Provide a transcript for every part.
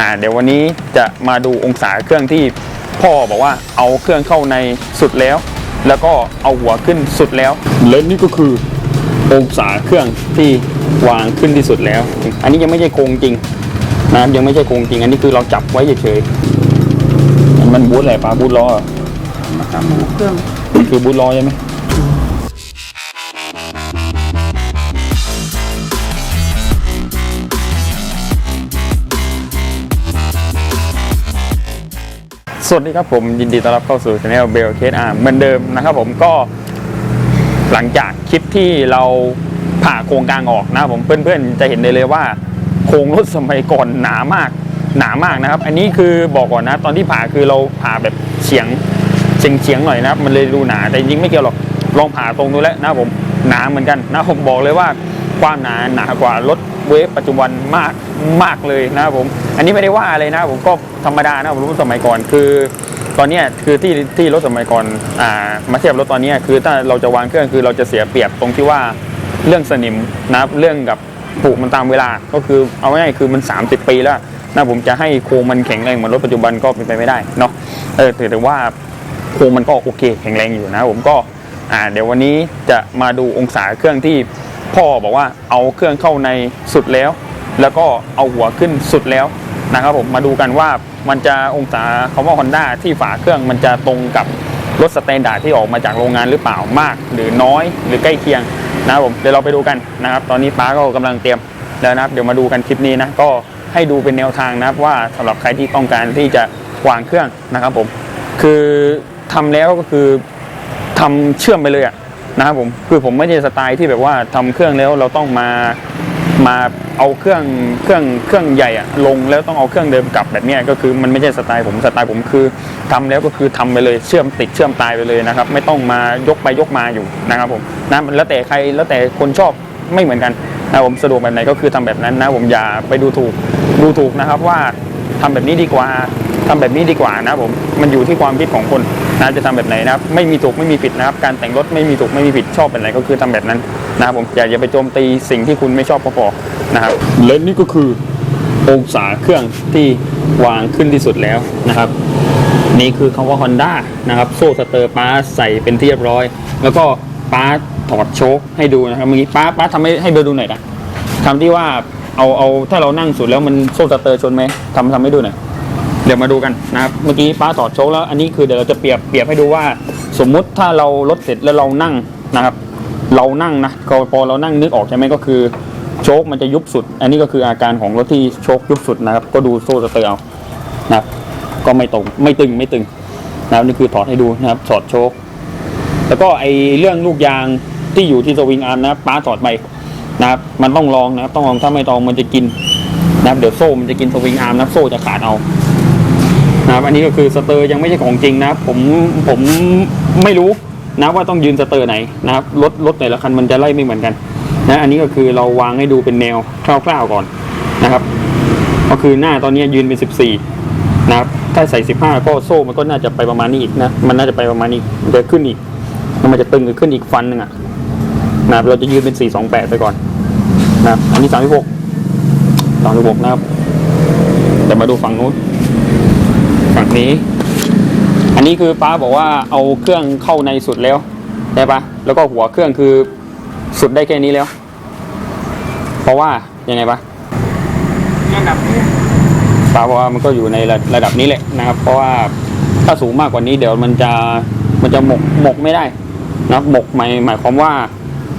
อ่าเดี๋ยววันนี้จะมาดูองศาเครื่องที่พ่อบอกว่าเอาเครื่องเข้าในสุดแล้ว แล้วก็เอาหัวขึ้นสุดแล้ว และนี่ก็คือองศาเครื่องที่วางขึ้นที่สุดแล้ว อันนี้ยังไม่ใช่โครงจริงนะครับยังไม่ใช่โครงจริง อันนี้คือเราจับไว้เฉยๆมันบูทอะไรปะบูทล้อเหรอเครื่องมันคือบูทล้อใช่ไหม สวัสดีครับผมยินดีต้อนรับเข้าสู่ช anel เบลเคสอาร์เหมือนเดิมนะครับผมก็หลังจากคลิปที่เราผ่าโครงกลางออกนะครับผมเพื่อนๆจะเห็นได้เลยว่า โครงรถสมัยก่อนหนามากหนามากนะครับ อันนี้คือบอกก่อนนะ ตอนที่ผ่าคือเราผ่าแบบเฉียงเฉียงเฉียงๆหน่อยนะครับ มันเลยดูหนาแต่จริงๆไม่เกี่ยวหรอกลองผ่าตรงดูแล้วนะผมหนาเหมือนกันนะผมบอกเลยว่าความหนาหนากว่ารถ เวฟปัจจุบันมากมากเลยนะครับผม อันนี้ไม่ได้ว่าอะไรนะผมก็ธรรมดานะผมรู้สมัยก่อนคือ ตอนนี้คือที่ที่รถสมัยก่อนอ่ามาเทียบรถตอนนี้คือถ้าเราจะวางเครื่องคือเราจะเสียเปรียบตรงที่ว่าเรื่องสนิมนะครับเรื่องกับผูกมันตามเวลาก็คือเอาง่ายคือมัน 30 ปีแล้วนะผมจะให้โครงมันแข็งแรงเหมือนรถปัจจุบันก็เป็นไปไม่ได้เนาะเออแต่ว่าโครงมันก็โอเค แข็งแรงอยู่นะผมก็อ่าเดี๋ยววันนี้จะมาดูองศาเครื่องที่ พ่อบอกว่าเอาเครื่องเข้าในสุดแล้ว แล้วก็เอาหัวขึ้นสุดแล้วนะครับผมมาดูกันว่ามันจะองศาคำว่า Honda ที่ฝาเครื่องมันจะตรงกับรถสแตนดาร์ดที่ออกมาจากโรงงานหรือเปล่ามาก หรือน้อยหรือใกล้เคียงนะครับผมเดี๋ยวเราไปดูกันนะครับ ตอนนี้ป้าก็กำลังเตรียมแล้วนะครับ เดี๋ยวมาดูกันคลิปนี้นะก็ให้ดูเป็นแนวทางนะครับว่าสำหรับใครที่ต้องการที่จะวางเครื่องนะครับผมคือทำแล้วก็คือทำเชื่อมไปเลยอะ นะครับผมคือผมไม่ใช่สไตล์ที่แบบว่าทำเครื่องแล้วเราต้องมามาเอาเครื่องเครื่องเครื่องใหญ่อะลงแล้วต้องเอาเครื่องเดิมกลับแบบนี้ก็คือมันไม่ใช่สไตล์ผมสไตล์ผมคือทำแล้วก็คือทำไปเลยเชื่อมติดเชื่อมตายไปเลยนะครับ ไม่ต้องมายกไปยกมาอยู่นะครับผมนะมันแล้วแต่ใครแล้วแต่คนชอบไม่เหมือนกันนะผมสะดวกแบบไหนก็คือทำแบบนั้นนะผมอย่าไปดูถูกดูถูกนะครับว่าทำแบบนี้ดีกว่าทำแบบนี้ดีกว่านะผมมันอยู่ที่ความคิดของคน นะจะทำแบบไหนนะครับไม่มีถูกไม่มีผิดนะครับ การแต่งรถไม่มีถูกไม่มีผิดชอบแบบไหนก็คือทำแบบนั้นนะครับผมอย่าอย่าไปโจมตีสิ่งที่คุณไม่ชอบพอนะครับและนี่ก็คือองศาเครื่องที่วางขึ้นที่สุดแล้วนะครับ นี่คือคำว่า Honda นะครับโซ่สเตอร์ป้าใส่เป็นที่เรียบร้อย แล้วก็ป้าถอดโชคให้ดูนะครับเมื่อกี้ป้าป้าทำให้ให้เบลดูหน่อยนะทำที่ว่าเอาเอาถ้าเรานั่งสุดแล้วมันโซ่สเตอร์ชนไหมทำทำให้ดูหน่อย เดี๋ยวมาดูกันนะครับ เมื่อกี้ป้าถอดโชคแล้ว อันนี้คือเดี๋ยวเราจะเปรียบเปรียบให้ดูว่า สมมุติถ้าเรารถเสร็จแล้วเรานั่งนะครับ เรานั่งนะพอเรานั่งนึกออกใช่ไหมก็คือโชคมันจะยุบสุด อันนี้ก็คืออาการของรถที่โชคยุบสุดนะครับ ก็ดูโซ่สเตอร์เอานะครับก็ไม่ตรงไม่ตึงไม่ตึงนะครับนี่คือถอดให้ดูนะครับถอดโชคแล้วก็ไอเรื่องลูกยางที่อยู่ที่สวิงอาร์มนะครับป้าถอดไปนะครับมันต้องลองนะครับต้องลองถ้าไม่ลองมันจะกินนะครับเดี๋ยวโซ่มันจะกินสวิงอาร์มนะโซ่จะขาดเอา นะครับอันนี้ก็คือสเตอร์ยังไม่ใช่ของจริงนะผมผมไม่รู้นะว่าต้องยืนสเตอร์ไหนนะครับรถรถแต่ละคันมันจะไล่ไม่เหมือนกันนะอันนี้ก็คือเราวางให้ดูเป็นแนวคร่าวๆก่อนนะครับ ก็คือหน้าตอนนี้ยืนเป็น 14 นะครับ ถ้าใส่ 15 ก็โซ่มันก็น่าจะไปประมาณนี้อีกนะมันน่าจะไปประมาณนี้จะขึ้นอีกแล้วมันจะตึงขึ้นอีกฟันหนึ่งอะนะครับเราจะยืนเป็น 428 ไปก่อนนะครับอันนี้ 36 36 นะครับแต่มาดูฝั่งนู้น ฝั่งนี้ อันนี้คือป้าบอกว่าเอาเครื่องเข้าในสุดแล้วใช่ปะแล้วก็หัวเครื่องคือสุดได้แค่นี้แล้ว เพราะว่ายังไงปะระดับนี้ป้าบอกว่ามันก็อยู่ในระระดับนี้แหละนะครับ เพราะว่าถ้าสูงมากกว่านี้เดี๋ยวมันจะมันจะหมกหมกไม่ได้นะครับหมกหมายหมายความว่า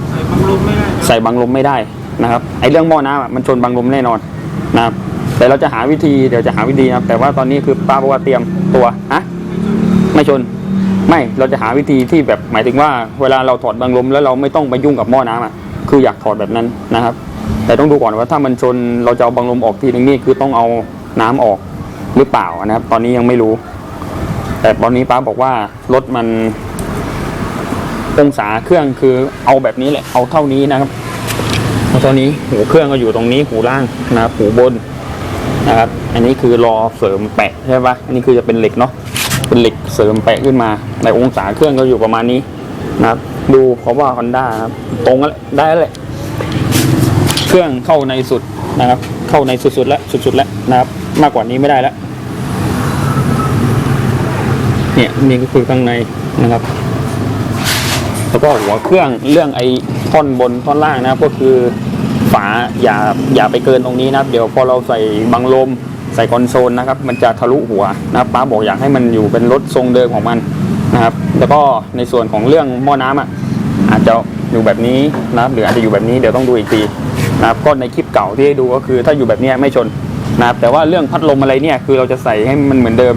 ใส่บังลมไม่ได้ใส่บังลมไม่ได้นะครับไอ้เรื่องหม้อน้ำอะมันชนบังลมแน่นอนนะครับ แต่เราจะหาวิธีเดี๋ยวจะหาวิธีนะครับ แต่ว่าตอนนี้คือป้าบอกว่าเตรียมตัวอะไม่ชน ไม่เราจะหาวิธีที่แบบหมายถึงว่าเวลาเราถอดบังลมแล้วเราไม่ต้องไปยุ่งกับหม้อน้ำอะคืออยากถอดแบบนั้นนะครับ แต่ต้องดูก่อนว่าถ้ามันชนเราจะเอาบังลมออกทีนึงนี่คือต้องเอาน้ำออกหรือเปล่านะครับ ตอนนี้ยังไม่รู้ แต่ตอนนี้ป้าบอกว่ารถมันองศาเครื่องคือเอาแบบนี้แหละเอาเท่านี้นะครับแล้วตอนนี้หูเครื่องก็อยู่ตรงนี้หูล่างนะครับหูบน นะครับ อันนี้คือรอเสริมแปะใช่ปะอันนี้คือจะเป็นเหล็กเนาะ เป็นเหล็กเสริมแปะขึ้นมา ในองศาเครื่องก็อยู่ประมาณนี้นะครับ ดูเพราะว่าฮอนด้าครับ ตรงแล้วได้แล้วแหละ เครื่องเข้าในสุดนะครับ เข้าในสุดๆแล้วสุดๆแล้วนะครับ มากกว่านี้ไม่ได้แล้ว เนี่ยนี่ก็คือข้างในนะครับแล้วก็หัวเครื่องเรื่องไอ้ท่อนบนท่อนล่างนะก็คือ ฝาอย่าอย่าไปเกินตรงนี้นะครับเดี๋ยวพอเราใส่บังลมใส่คอนโซลนะครับ มันจะทะลุหัวนะครับป้าบอกอยากให้มันอยู่เป็นรถทรงเดิมของมันนะครับ แล้วก็ในส่วนของเรื่องหม้อน้ำอะอาจจะอยู่แบบนี้นะครับหรืออาจจะอยู่แบบนี้เดี๋ยวต้องดูอีกทีนะครับก็ในคลิปเก่าที่ให้ดูก็คือถ้าอยู่แบบนี้ไม่ชนนะครับแต่ว่าเรื่องพัดลมอะไรเนี่ยคือเราจะใส่ให้มันเหมือนเดิม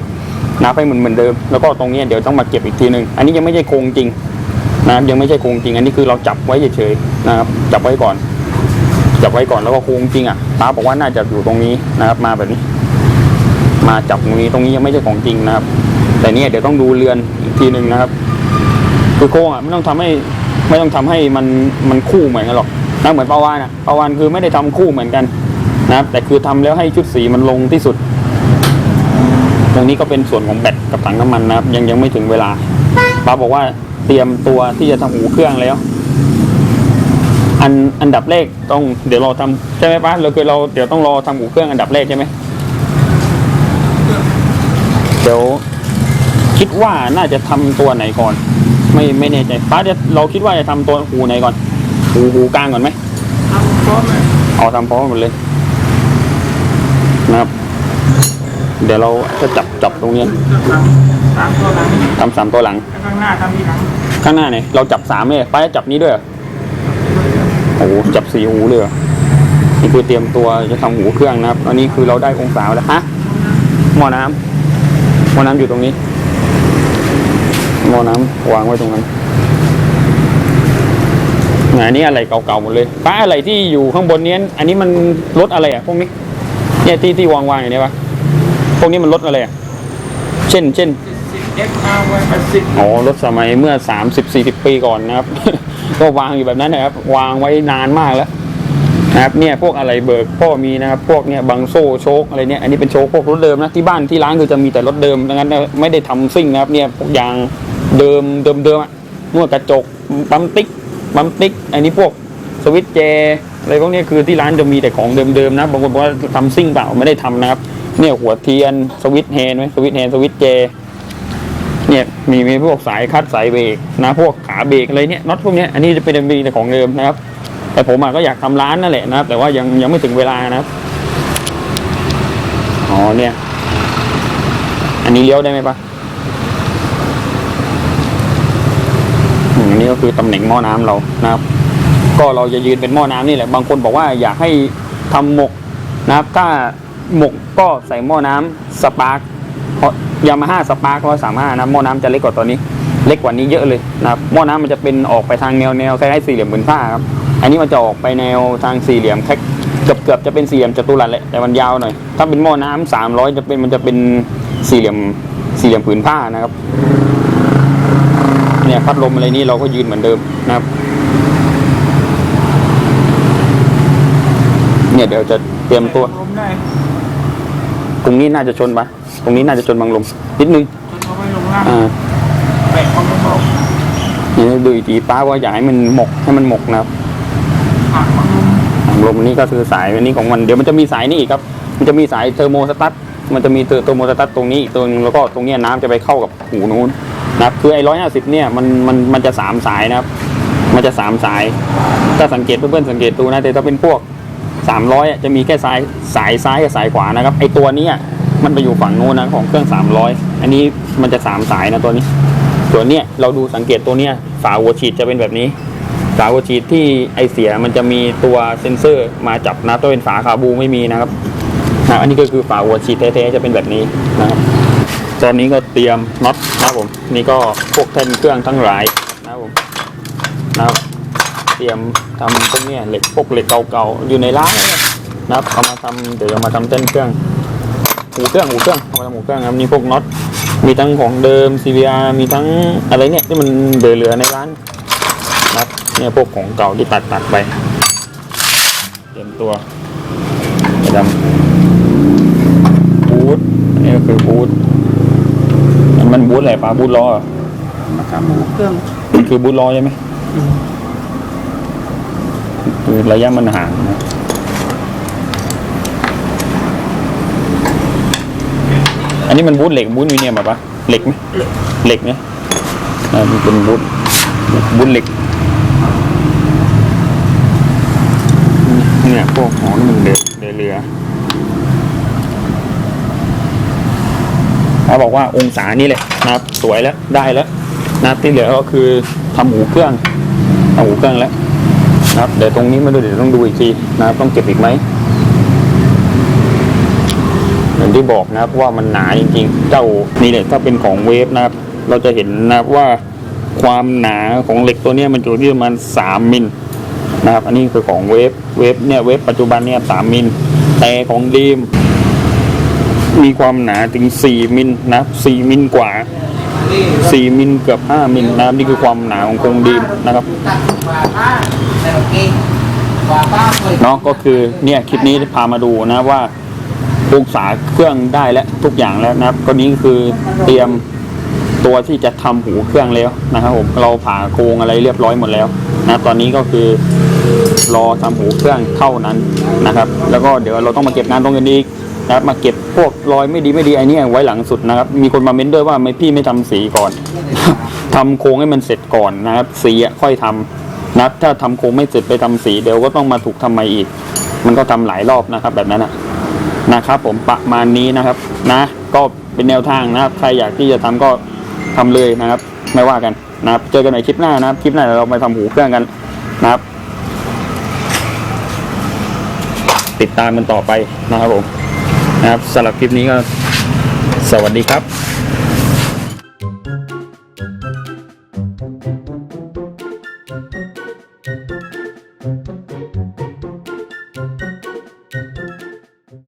นะครับให้มันเหมือนเดิม แล้วก็ตรงนี้เดี๋ยวต้องมาเก็บอีกทีหนึ่งอันนี้ยังไม่ใช่โครงจริงนะครับยังไม่ใช่โครงจริง อันนี้คือเราจับไว้เฉยๆนะครับจับไว้ก่อน จับไว้ก่อนแล้วก็โครงจริงอะป้าบอกว่าน่าจะอยู่ตรงนี้นะครับ มาแบบนี้ มาจับตรงนี้ตรงนี้ยังไม่ใช่ของจริงนะครับ แต่เนี่ยเดี๋ยวต้องดูเรือนอีกทีหนึ่งนะครับคือโครงอะไม่ต้องทำให้ไม่ต้องทำให้มันมันคู่เหมือนกันหรอกนะเหมือนปาวานอะปาวานคือไม่ได้ทำคู่เหมือนกันนะครับ แต่คือทำแล้วให้ชุดสีมันลงที่สุด ตรงนี้ก็เป็นส่วนของแบตกับถังน้ำมันนะครับ ยังยังไม่ถึงเวลาป้าบอกว่าเตรียมตัวที่จะทำหูเครื่องแล้ว อันอันดับแรกต้องเดี๋ยวเราทำใช่ไหมป้าเราคือเราเดี๋ยวต้องรอทำหูเครื่องอันดับแรกใช่ไหมเดี๋ยวคิดว่าน่าจะทำตัวไหนก่อน ไม่ไม่แน่ใจป้าจะเราคิดว่าจะทำตัวหูไหนก่อนหูหูกลางก่อนไหมทำพร้อมเลยเอาทำพร้อมกันหมดเลยนะครับ เดี๋ยวเราจะจับจับตรงนี้จะทำสามตัวหลังทำสามตัวหลังแล้วข้างหน้าทำทีหลังข้างหน้าเนี่ยเราจับสามเลยป้าจะจับนี้ด้วยเหรอ โอ้โหจับสี่หูเลยเหรอนี่คือเตรียมตัวจะทำหูเครื่องนะครับ อันนี้คือเราได้องศาแล้วฮะหม้อน้ำหม้อน้ำอยู่ตรงนี้หม้อน้ำวางไว้ตรงนั้นไหนอันนี้อะไรเก่าๆหมดเลยป้าอะไรที่อยู่ข้างบนเนี้ยอันนี้มันรถอะไรอะพวกนี้เนี่ยที่ที่วางวางๆอย่างนี้ปะพวกนี้มันรถอะไรอะเช่นเช่นสิบเอ็กอาร์ไว้แปดสิบอ๋อรถสมัยเมื่อ30 40ปีก่อนนะครับ ก็วางอยู่แบบนั้นนะครับ วางไว้นานมากแล้วนะครับเนี่ยพวกอะไรเบิกพ่อมีนะครับ พวกเนี่ยบังโซ่โชคอะไรเนี่ยอันนี้เป็นโชคพวกรถเดิมนะที่บ้านที่ร้านคือจะมีแต่รถเดิมดังนั้นไม่ได้ทำซิ่งนะครับเนี่ยพวกยางเดิมเดิมเดิมอะนวดกระจกปั๊มติ๊กปั๊มติ๊ก อันนี้พวกสวิตช์แจอะไรพวกนี้คือที่ร้านจะมีแต่ของเดิมๆนะบางคนบอกว่าทำซิ่งเปล่าไม่ได้ทำนะครับ เนี่ยหัวเทียนสวิตช์แฮนด์ไหมสวิตช์แฮนด์สวิตช์แจ เนี่ยมีมีพวกสายคัดสายเบรกนะพวกขาเบรกอะไรเนี่ยน็อตพวกเนี้ยอันนี้จะเป็นมีแต่ของเดิมนะครับ แต่ผมก็อยากทำร้านนั่นแหละนะครับ แต่ว่ายังยังไม่ถึงเวลานะครับอ๋อเนี่ย อันนี้เลี้ยวได้ไหมปะอันนี้ก็คือตำแหน่งหม้อน้ำเรานะครับ ก็เราจะยืนเป็นหม้อน้ำนี่แหละบางคนบอกว่าอยากให้ทำหมกนะครับ ถ้าหมกก็ใส่หม้อน้ำสปาร์ก ยามาฮ่าสปาร์คร้อยสามห้านะหม้อน้ำจะเล็กกว่าตัวนี้ เล็กกว่านี้เยอะเลยนะครับหม้อน้ำมันจะเป็นออกไปทางแนวแนวคล้ายๆสี่เหลี่ยมผืนผ้าครับอันนี้มันจะออกไปแนวทางสี่เหลี่ยมแค่เกือบเกือบจะเป็นสี่เหลี่ยมจัตุรัสแหละแต่มันยาวหน่อยถ้าเป็นหม้อน้ำสามร้อยจะเป็นมันจะเป็นสี่เหลี่ยมสี่เหลี่ยมผืนผ้านะครับเนี่ยพัดลมอะไรนี่เราก็ยืนเหมือนเดิมนะครับเนี่ยเดี๋ยวจะเตรียมตัวลมได้ ตรงนี้น่าจะชนปะตรงนี้น่าจะชนบังลมนิดนึงจนเอาไว้ลงล่างอ่าแบกความลมออกนี่ดูอีกทีป้าว่าอยากให้มันหมกให้มันหมกนะครับหักความลมถังลมนี่ก็คือสายอันนี้ของมันเดี๋ยวมันจะมีสายนี่อีกครับ มันจะมีสายเทอร์โมสตัทมันจะมีเทอร์โมสตัทตรงนี้อีกตัวนึงแล้วก็ตรงเนี้ยน้ำจะไปเข้ากับหูนู้นนะครับคือไอ้ร้อยห้าสิบเนี่ยมันมันมันจะสามสายนะครับ มันจะสามสาย ถ้าสังเกตเพื่อนๆสังเกตดูนะแต่ถ้าเป็นพวก สามร้อยจะมีแค่สายสายซ้ายกับสายขวานะครับ ไอตัวนี้มันไปอยู่ฝั่งโน้นนะของเครื่องสามร้อยอันนี้มันจะสามสายนะตัวนี้ ตัวเนี้ยเราดูสังเกตตัวเนี้ยฝาหัวฉีดจะเป็นแบบนี้ ฝาหัวฉีดที่ไอเสียมันจะมีตัวเซ็นเซอร์มาจับนะตัวเป็นฝาคาบูไม่มีนะครับนะอันนี้ก็คือฝาหัวฉีดแท้ๆจะเป็นแบบนี้นะครับตอนนี้ก็เตรียมน็อตนะครับผม นี่ก็พวกแท่นเครื่องทั้งหลายนะครับผมนะครับ รียมทำพวกเนี้ยเหล็กพวกเหล็กเก่าๆอยู่ในร้านเนี่ยนะครับเอามาทำเดี๋ยวเอามาทำแท่นเครื่องหูเครื่องหูเครื่องเอามาทำหูเครื่องครับมีพวกน็อตมีทั้งของเดิม CVR มีทั้งอะไรเนี่ยที่มันเหลือๆในร้านนะครับเนี่ยพวกของเก่าที่ตัดตัดไปเตรียมตัวไปทำบูทอันนี้ก็คือบูทอันมันบูทอะไรปะบูทล้อเหรอมาทำหูเครื่องมันคือบูทล้อใช่ไหมคือ ระยะมันห่างนะอันนี้มันบูทเหล็กบูทมิเนียมแบบปะเหล็กไหมเหล็กเนี่ยอ่ามันเป็นบูทบูทเหล็กเนี่ยพวกของนี่มันเดือเดือเรือเขาบอกว่าองศานี่แหละนะครับ สวยแล้วได้แล้วนะครับที่เหลือก็คือทำหูเครื่องทำหูเครื่องแล้ว นะครับเดี๋ยวตรงนี้ไมาดูเดี๋ยวต้องดูอีกทีนะครับต้องเก็บอีกไหมอย่างที่บอกนะครับว่ามันหนาจริงๆ เจ้านี่แหละถ้าเป็นของเวฟนะครับเราจะเห็นนะครับว่าความหนาของเหล็กตัวนี้มันอยู่ที่ประมาณ3มิลนะครับ อันนี้คือของเวฟเวฟเนี่ยเวฟปัจจุบันเนี่ย3มิลแต่ของดีมมีความหนาถึง 4มิลนะครับ4มิลกว่า 4 มิลเกือบ 5 มิลนะครับนี่คือความหนาของโครงดีมนะครับเนาะก็คือเนี่ยคลิปนี้พามาดูนะว่าองศาเครื่องได้และทุกอย่างแล้วนะครับ ก็นี้คือเตรียมตัวที่จะทำหูเครื่องแล้วนะครับผมเราผ่าโครงอะไรเรียบร้อยหมดแล้วนะตอนนี้ก็คือรอทำหูเครื่องเท่านั้นนะครับ แล้วก็เดี๋ยวเราต้องมาเก็บงานตรงกันอีก นะครับมาเก็บพวกรอยไม่ดีไม่ดีไอ้เนี่ยไว้หลังสุดนะครับ มีคนมาเม้นด้วยว่าไม่พี่ไม่ทำสีก่อนทำโครงให้มันเสร็จก่อนนะครับ สีอะค่อยทำนับถ้าทำโครงไม่เสร็จไปทำสีเดี๋ยวก็ต้องมาถูกทำใหม่อีก มันก็ทำหลายรอบนะครับ แบบนั้นนะนะครับ ผมประมาณนี้นะครับ นะ ก็เป็นแนวทางนะครับใครอยากที่จะทำก็ทำเลยนะครับ ไม่ว่ากันนะครับเจอกันในคลิปหน้านะครับคลิปหน้าเดี๋ยวเราไปทำหูเครื่องกันนะครับ ติดตามกันต่อไปนะครับผม นะครับสำหรับคลิปนี้ก็สวัสดีครับ